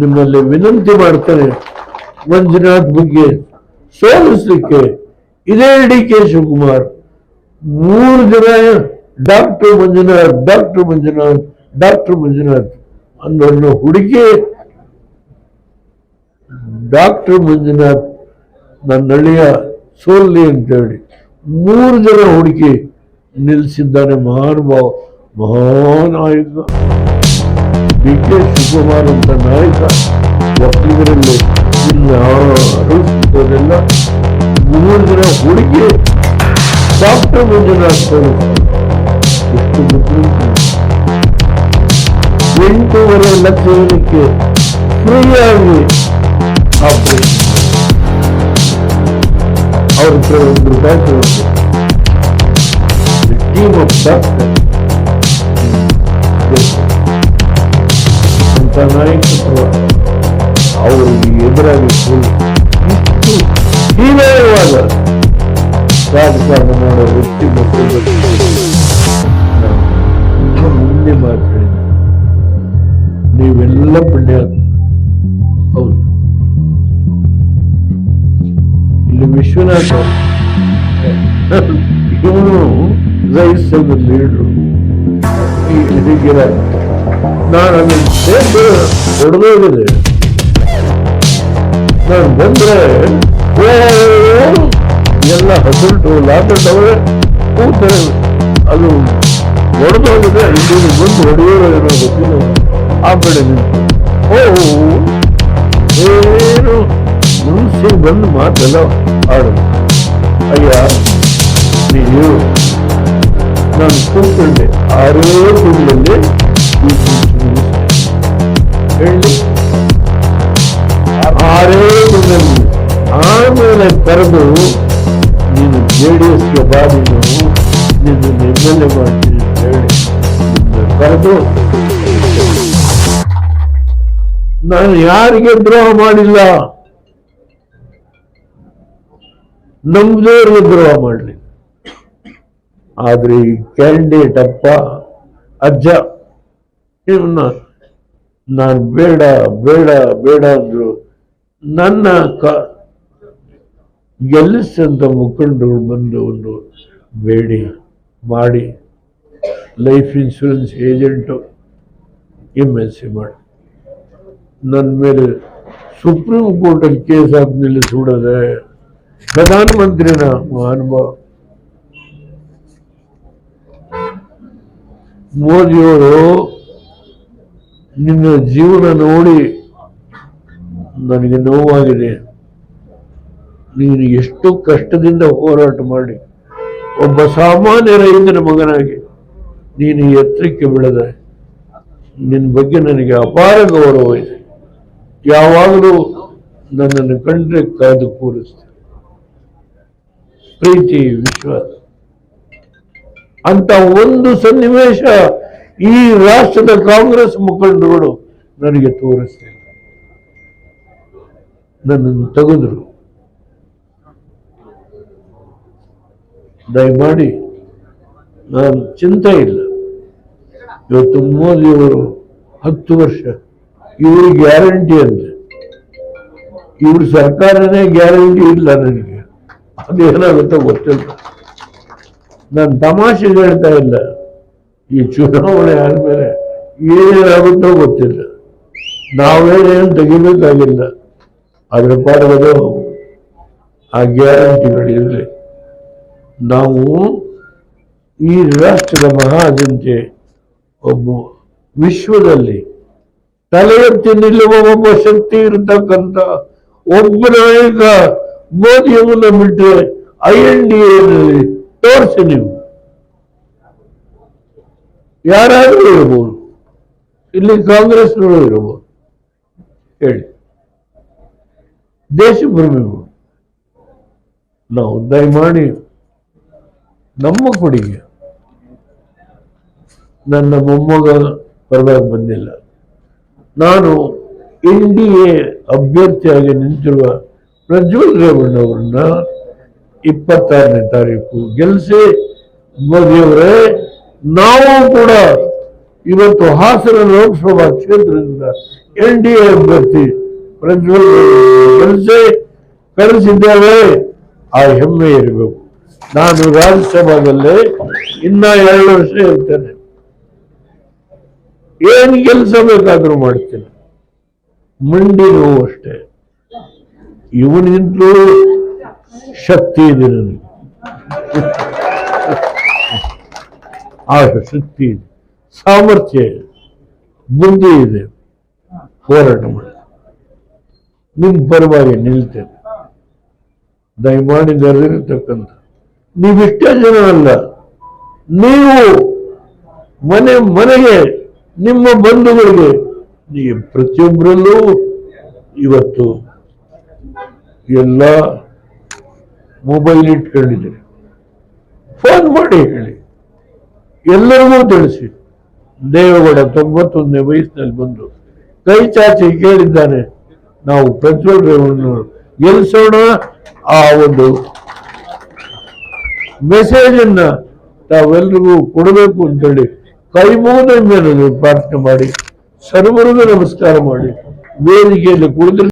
ನಿಮ್ಮಲ್ಲಿ ವಿನಂತಿ ಮಾಡ್ತಾರೆ ಮಂಜುನಾಥ್ ಬಗ್ಗೆ ಸೋಲಿಸ್ಲಿಕ್ಕೆ. ಇದೇ ಡಿ ಕೆ ಶಿವಕುಮಾರ್. ಮೂರು ಜನ doctor Manjunath doctor Manjunath doctor Manjunath ಅನ್ನೋ ಹುಡುಗಿ ಡಾಕ್ಟರ್ ಮಂಜುನಾಥ್ ನನ್ನ ಅಳಿಯ ಸೋಲ್ಲಿ ಅಂತೇಳಿ ಮೂರು ಜನ ಹುಡುಕಿ ನಿಲ್ಲಿಸಿದ್ದಾನೆ ಮಹಾನುಭಾವ, ಮಹಾನಾಯಕ. ಡಿ ಕೆ ಶಿವಕುಮಾರ್ ಅಂತ ನಾಯಕ ಒಕ್ಕಲಿಗರಲ್ಲಿ ಇಲ್ಲ ಮೂರು ಜನ ಹುಡುಕಿ ಡಾಕ್ಟರ್ ಮಂಜುನಾಥ್. ಎಷ್ಟು ಬುದ್ಧಿವಂತ ಎಂಟೂವರೆ ಲಕ್ಷ ಜನಕ್ಕೆ ಫ್ರೀಯಾಗಿ ಆಪರೇಷನ್ ಅವ್ರ ಹತ್ರ ಟೀಮ್ ಆಫ್ ಡಾಕ್ಟರ್ ಅಂತ ನಾಯಕತ್ವ ಅವರಿಗೆ ಎದುರಾಗಿ ಕೂತು ಇಷ್ಟು ಹೀನಾಯವಾದ ರಾಜಕಾರಣ ಮಾಡೋ ವ್ಯಕ್ತಿ ಮಕ್ಕಳು ಮುಂದೆ ಮಾತಾಡಿದ ನೀವೆಲ್ಲ ಪುಣ್ಯ ಹೌದು. ಇಲ್ಲಿ ವಿಶ್ವನಾಥ. ಇವನು ರೈಸ್ ಲೀಡ್ರು ಹೀಗಿರ ನಾನು ಹೊಡೆದೋಗಿದೆ ನಾನು ಬಂದರೆ ಎಲ್ಲ ಹಸುಲ್ಟು ಲಾಟದವರೇ ಕೂತಾರೆ ಅದು ಹೊಡೆದೋಗಿದೆ ಇಲ್ಲಿ ಬಂದು ಹೊಡೆಯೋರು ಏನೋ ಗೊತ್ತಿಲ್ಲ. ಆ ಕಡೆ ನಿಂತು, ಓ, ಏನು? ಮುನ್ಸಿ ಬಂದು ಮಾತೆಲ್ಲ ಆಡೋದು ಅಯ್ಯ, ನೀವು, ನಾನು ಕೂತ್ಕೊಂಡೆ, ಆರೇ ತಿಂಗಳಲ್ಲಿ ಈ. ಹೇಳಿ. ಆರೇ ತಿಂಗಳಲ್ಲಿ ಆಮೇಲೆ ಕರೆದು ನೀನು ಜೆ ಡಿ ಎಸ್ಗೆ ಬಾ ನೀನು ಎ ಮಾಡ್ತೀನಿ ಹೇಳಿ ಕರೆದು ನಾನು ಯಾರಿಗೆ ದ್ರೋಹ ಮಾಡಿಲ್ಲ? ನಮ್ದೇವ್ರಿಗೆ ದ್ರೋಹ ಮಾಡಲಿ. ಆದ್ರೆ ಈ ಕ್ಯಾಂಡಿಡೇಟ್ ಅಪ್ಪ, ಅಜ್ಜ ಇವನ್ನ ನಾನು ಬೇಡ ಬೇಡ ಬೇಡ ಅಂದ್ರು. ನನ್ನ ಕ ಗೆಲ್ಲಿಸಂತ ಮುಖಂಡರು ಬಂದು ಒಂದು ಬೇಡಿ ಮಾಡಿ. Life insurance agent M L C ಮಾಡಿ. ನನ್ನ ಮೇಲೆ ಸುಪ್ರೀಂ ಕೋರ್ಟಲ್ಲಿ ಕೇಸ್ ಹಾಕಿ ನಿಲ್ಲಿಸಿಬಿಡದೆ ಪ್ರಧಾನಮಂತ್ರಿನ ಅನುಭವ ಮೋದಿಯವರು ನಿನ್ನ ಜೀವನ ನೋಡಿ ನನಗೆ ನೋವಾಗಿದೆ. ನೀನು ಎಷ್ಟು ಕಷ್ಟದಿಂದ ಹೋರಾಟ ಮಾಡಿ. ಒಬ್ಬ ಸಾಮಾನ್ಯ ರೈತನ ಮಗನಾಗಿ ನೀನು ಎತ್ತರಕ್ಕೆ ಬಿಡದೆ ನಿನ್ನ ಬಗ್ಗೆ ನನಗೆ ಅಪಾರ ಗೌರವ ಇದೆ. ಯಾವಾಗಲೂ ನನ್ನನ್ನು ಕಂಡ್ರೆ ಕಾದು ಕೂರಿಸ್ತೆ ಪ್ರೀತಿ, ವಿಶ್ವಾಸ. ಅಂತ ಒಂದು ಸನ್ನಿವೇಶ ಈ ರಾಷ್ಟ್ರದ ಕಾಂಗ್ರೆಸ್ ಮುಖಂಡರುಗಳು ನನಗೆ ತೋರಿಸ್ತಿಲ್ಲ ನನ್ನನ್ನು ತೆಗೆದ್ರು. ದಯಮಾಡಿ ನಾನು ಚಿಂತೆ ಇಲ್ಲ. ಇವತ್ತು ಮೋದಿಯವರು ಹತ್ತು ವರ್ಷ ಇವರು ಗ್ಯಾರಂಟಿ ಅಂದ್ರೆ ಇವ್ರ ಸರ್ಕಾರನೇ ಗ್ಯಾರಂಟಿ ಇಲ್ಲ ನನಗೆ. ಅದೇನಾಗುತ್ತೋ ಗೊತ್ತಿಲ್ಲ. ನಾನು ತಮಾಷೆ ಹೇಳ್ತಾ ಇಲ್ಲ. ಈ ಚುನಾವಣೆ ಆದ್ಮೇಲೆ ಏನೇನಾಗುತ್ತೋ ಗೊತ್ತಿಲ್ಲ. ನಾವೇನೇನು ತೆಗಿಬೇಕಾಗಿಲ್ಲ. ಅದರ ಪಾಡೋದು ಆ ಗ್ಯಾರಂಟಿಗಳಿರಲಿ ನಾವು ಈ ರಾಷ್ಟ್ರದ ಮಹಾಜನತೆ ಒಬ್ಬ ವಿಶ್ವದಲ್ಲಿ ತಲೆ ಎತ್ತಿ ನಿಲ್ಲುವ ಒಬ್ಬ ಶಕ್ತಿ ಇರತಕ್ಕಂಥ ಒಬ್ಬ ನಾಯಕ ಮೋದಿಯವನ್ನ ಬಿಟ್ಟರೆ ಐ ಎನ್ ಡಿ ಎನಲ್ಲಿ ತೋರಿಸಿ ನೀವು. ಯಾರಾದರೂ ಇರಬಹುದು. ಇಲ್ಲಿ ಕಾಂಗ್ರೆಸ್ನವರು ಇರಬಹುದು. ಹೇಳಿ. ಭೂಮಿ ನಾವು ದಯಮಾಡಿ ನಮ್ಮ ಕೊಡುಗೆ. ನನ್ನ ಮೊಮ್ಮಗ ಪರವಾಗಿ ಬಂದಿಲ್ಲ. ನಾನು ಎನ್ ಡಿ ಎ ಅಭ್ಯರ್ಥಿಯಾಗಿ ನಿಂತಿರುವ ಪ್ರಜ್ವಲ್ ರೇವಣ್ಣವರನ್ನ ಇಪ್ಪತ್ತಾರನೇ ತಾರೀಕು ಗೆಲ್ಲಿಸಿ ಮೋದಿಯವರೇ ನಾವು ಕೂಡ ಇವತ್ತು ಹಾಸನ ಲೋಕಸಭಾ ಕ್ಷೇತ್ರದಿಂದ ಎನ್ ಡಿ ಎ ಅಭ್ಯರ್ಥಿ ಪ್ರಜ್ವಲ್ ಕರೆಸಿ ಕರೆಸಿದ್ದೇವೆ ಆ ಹೆಮ್ಮೆ ಇರಬೇಕು. ನಾನು ರಾಜ್ಯಸಭಾದಲ್ಲಿ ಇನ್ನ ಎರಡು ವರ್ಷ ಇರ್ತೇನೆ. ಏನ್ ಕೆಲಸ ಬೇಕಾದ್ರೂ ಮಾಡ್ತೇನೆ. ಮಂಡಿ ನೋವು ಅಷ್ಟೇ. ಇವನಿಂದಲೂ ಶಕ್ತಿ ಇದೆ ನನಗೆ. ಆ ಶಕ್ತಿ ಇದೆ ಸಾಮರ್ಥ್ಯ ಇದೆ ಬುದ್ಧಿ ಇದೆ. ಹೋರಾಟ ಮಾಡಿ. ನಿಮ್ ಪರವಾಗಿ ನಿಲ್ತೇನೆ. ದಯಮಾಡಿ ನೆರೆದಿರತಕ್ಕಂಥ ನೀವಿಷ್ಟೇ ಜನ ಅಲ್ಲ. ನೀವು ಮನೆ ಮನೆಗೆ, ನಿಮ್ಮ ಬಂಧುಗಳಿಗೆ ನೀವು ಪ್ರತಿಯೊಬ್ಬರಲ್ಲೂ ಇವತ್ತು ಎಲ್ಲ ಮೊಬೈಲ್ ಇಟ್ಕೊಂಡಿದ್ದೀರಿ. ಫೋನ್ ಮಾಡಿ ಹೇಳಿ. ಎಲ್ಲರಿಗೂ ತಿಳಿಸಿ. ದೇವೇಗೌಡ ತೊಂಬತ್ತೊಂದನೇ ವಯಸ್ಸಿನಲ್ಲಿ ಬಂದು ಕೈ ಚಾಚಿ ಕೇಳಿದ್ದಾನೆ, ನಾವು ಪ್ರಜ್ವಲ್ ರೇವಣ್ಣವರು ಗೆಲ್ಲಿಸೋಣ ಆ ಒಂದು ಮೆಸೇಜ್ ಅನ್ನ ತಾವೆಲ್ರಿಗೂ ಕೊಡಬೇಕು ಅಂತೇಳಿ ಕೈ ಮುಗಿದ ಮೇಲೆ ಪ್ರಾರ್ಥನೆ ಮಾಡಿ, ಸರ್ವರಿಗೂ ನಮಸ್ಕಾರ ಮಾಡಿ, ವೇದಿಕೆಯಲ್ಲಿ ಕುಳಿತು